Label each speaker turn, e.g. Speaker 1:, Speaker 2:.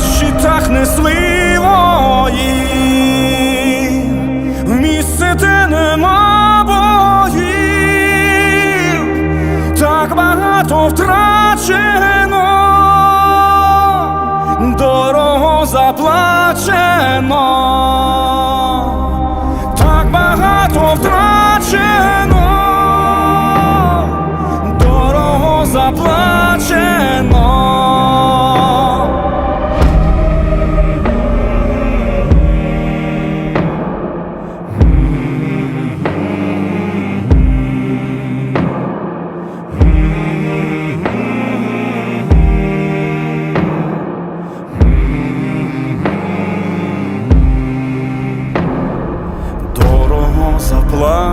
Speaker 1: щитах несли вої, в місце, де нема боїв, так багато втрачено, дорого заплачено, так багато втрачено, дорого заплачено.